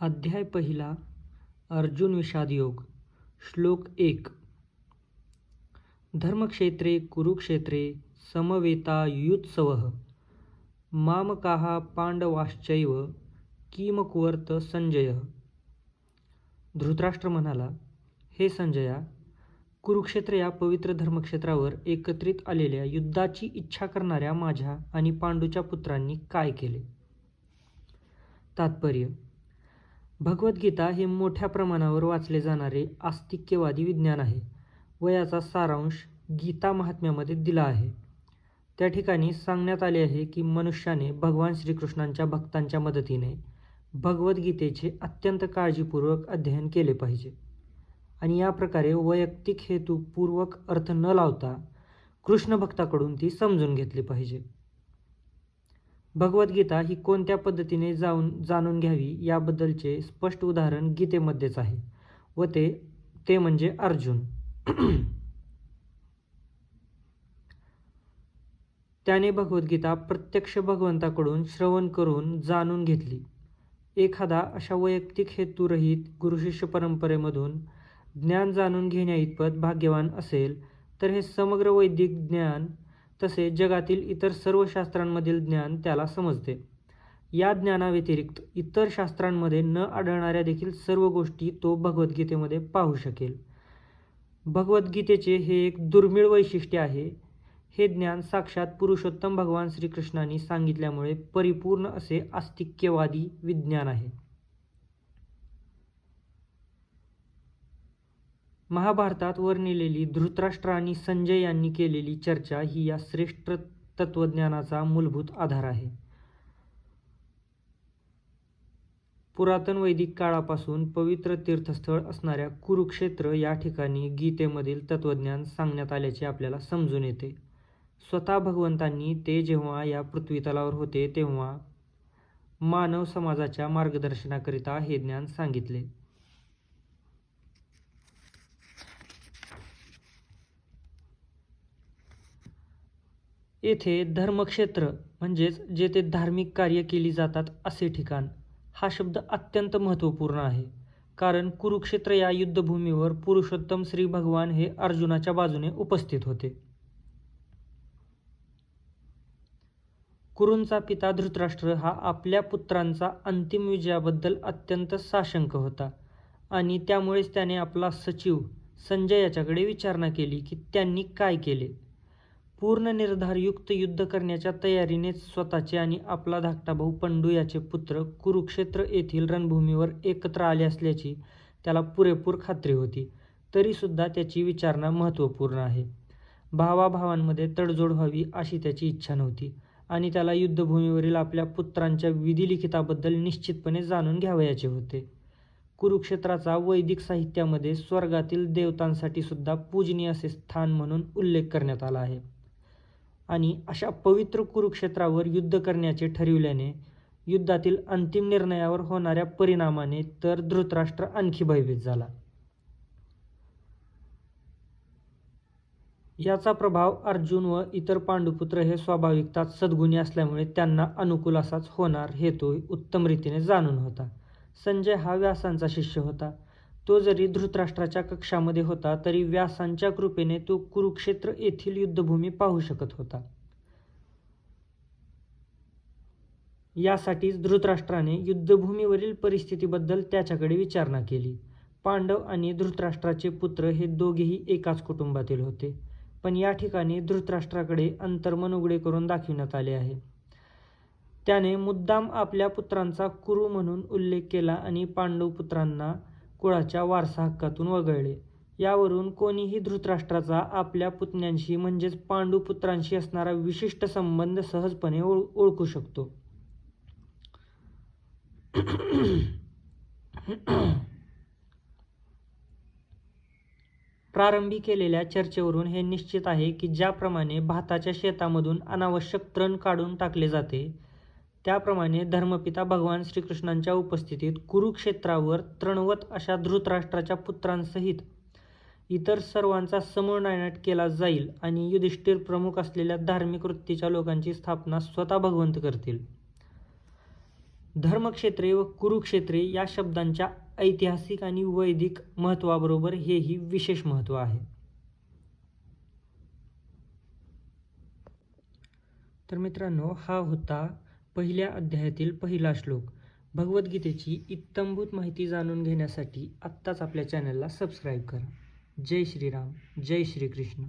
अध्याय पहिला अर्जुन विषाद योग श्लोक एक. धर्मक्षेत्रे कुरुक्षेत्रे समवेतायुत्सवः मामकाः पांडवाश्चैव किमकुर्वत संजय. धृतराष्ट्र म्हणाला हे संजया कुरुक्षेत्र या पवित्र धर्मक्षेत्रावर एकत्रित आलेल्या युद्धाची इच्छा करणाऱ्या माझ्या आणि पांडूच्या पुत्रांनी काय केले? तात्पर्य भगवद्गीता हे मोठ्या प्रमाणावर वाचले जाणारे आस्तिक्यवादी विज्ञान आहे व याचा सारांश गीता महात्म्यामध्ये दिला आहे. त्या ठिकाणी सांगण्यात आले आहे की मनुष्याने भगवान श्रीकृष्णांच्या भक्तांच्या मदतीने भगवद्गीतेचे अत्यंत काळजीपूर्वक अध्ययन केले पाहिजे. आणि या प्रकारे वैयक्तिक हेतूपूर्वक अर्थ न लावता कृष्ण भक्ताकडून ती समजून घेतली पाहिजे. भगवद्गीता ही कोणत्या पद्धतीने जाऊन जाणून घ्यावी याबद्दलचे स्पष्ट उदाहरण गीतेमध्येच आहे व ते ते म्हणजे अर्जुन. त्याने भगवद्गीता प्रत्यक्ष भगवंताकडून श्रवण करून जाणून घेतली. एखादा अशा वैयक्तिक हेतुरहित गुरुशिष्य परंपरेमधून ज्ञान जाणून घेण्याइतपत भाग्यवान असेल तर हे समग्र वैदिक ज्ञान तसे जगातील इतर सर्व शास्त्रांमधील ज्ञान त्याला समजते. या ज्ञानाव्यतिरिक्त इतर शास्त्रांमध्ये न आढळणाऱ्या देखील सर्व गोष्टी तो भगवद्गीतेमध्ये पाहू शकेल. भगवद्गीतेचे हे एक दुर्मिळ वैशिष्ट्य आहे. हे ज्ञान साक्षात पुरुषोत्तम भगवान श्रीकृष्णांनी सांगितल्यामुळे परिपूर्ण असे आस्तिक्यवादी विज्ञान आहे. महाभारतात वर्णिलेली धृतराष्ट्र आणि संजय यांनी केलेली चर्चा ही या श्रेष्ठ तत्वज्ञानाचा मूलभूत आधार आहे. पुरातन वैदिक काळापासून पवित्र तीर्थस्थळ असणाऱ्या कुरुक्षेत्र या ठिकाणी गीतेमधील तत्वज्ञान सांगण्यात आल्याचे आपल्याला समजून येते. स्वतः भगवंतांनी ते जेव्हा या पृथ्वीतलावर होते तेव्हा मानव समाजाच्या मार्गदर्शनाकरिता हे ज्ञान सांगितले. येथे धर्मक्षेत्र म्हणजेच जेथे धार्मिक कार्य केली जातात असे ठिकाण हा शब्द अत्यंत महत्त्वपूर्ण आहे. कारण कुरुक्षेत्र या युद्धभूमीवर पुरुषोत्तम श्री भगवान हे अर्जुनाच्या बाजूने उपस्थित होते. कुरूंचा पिता धृतराष्ट्र हा आपल्या पुत्रांचा अंतिम विजयाबद्दल अत्यंत साशंक होता आणि त्यामुळेच त्याने आपला सचिव संजय याच्याकडे विचारणा केली की त्यांनी काय केले. पूर्ण निर्धारयुक्त युद्ध करण्याच्या तयारीनेच स्वतःचे आणि आपला धाकटा भाऊ पंडू याचे पुत्र कुरुक्षेत्र येथील रणभूमीवर एकत्र आले असल्याची त्याला पुरेपूर खात्री होती. तरीसुद्धा त्याची विचारणा महत्त्वपूर्ण आहे. भावाभावांमध्ये तडजोड व्हावी अशी त्याची इच्छा नव्हती आणि त्याला युद्धभूमीवरील आपल्या पुत्रांच्या विधिलिखिताबद्दल निश्चितपणे जाणून घ्यावयाचे होते. कुरुक्षेत्राचा वैदिक साहित्यामध्ये स्वर्गातील देवतांसाठी सुद्धा पूजनीय असे स्थान म्हणून उल्लेख करण्यात आला आहे. आणि अशा पवित्र कुरुक्षेत्रावर युद्ध करण्याचे ठरविल्याने युद्धातील अंतिम निर्णयावर होणाऱ्या परिणामाने तर धृतराष्ट्र आणखी भयभीत झाला. याचा प्रभाव अर्जुन व इतर पांडुपुत्र हे स्वाभाविकताच सद्गुणी असल्यामुळे त्यांना अनुकूल असाच होणार हे तो उत्तम रीतीने जाणून होता. संजय हा व्यासांचा शिष्य होता. तो जरी धृतराष्ट्राच्या कक्षामध्ये होता तरी व्यासांच्या कृपेने तो कुरुक्षेत्र येथील युद्धभूमी पाहू शकत होता. यासाठीच धृतराष्ट्राने युद्धभूमीवरील परिस्थितीबद्दल त्याच्याकडे विचारणा केली. पांडव आणि धृतराष्ट्राचे पुत्र हे दोघेही एकाच कुटुंबातील होते पण या ठिकाणी धृतराष्ट्राकडे अंतर्मन उघडे करून दाखविण्यात आले आहे. त्याने मुद्दाम आपल्या पुत्रांचा कुरु म्हणून उल्लेख केला आणि पांडव पुत्रांना कुळाच्या वारसा हक्कातून वगळले. यावरून कोणीही धृतराष्ट्राचा आपल्या पुतण्यांशी म्हणजेच पांडुपुत्रांशी असणारा विशिष्ट संबंध सहजपणे ओळ ओळखू शकतो. प्रारंभी केलेल्या चर्चेवरून हे निश्चित आहे की ज्याप्रमाणे भाताच्या शेतामधून अनावश्यक तण काढून टाकले जाते त्याप्रमाणे धर्मपिता भगवान श्रीकृष्णांच्या उपस्थितीत कुरुक्षेत्रावर तृणवत अशा धृतराष्ट्राच्या पुत्रांसहित इतर सर्वांचा समूळ नायनाट केला जाईल आणि युधिष्ठिर प्रमुख असलेल्या धार्मिक वृत्तीच्या लोकांची स्थापना स्वतः भगवंत करतील. धर्मक्षेत्रे व कुरुक्षेत्रे या शब्दांच्या ऐतिहासिक आणि वैदिक महत्त्वाबरोबर हेही विशेष महत्त्व आहे. तर मित्रांनो हा होता पहिल्या अध्यायातील पहिला श्लोक. भगवद्गीतेची इत्तंभूत माहिती जाणून घेण्यासाठी आत्ताच आपल्या चॅनलला सबस्क्राईब करा. जय श्रीराम. जय श्रीकृष्ण.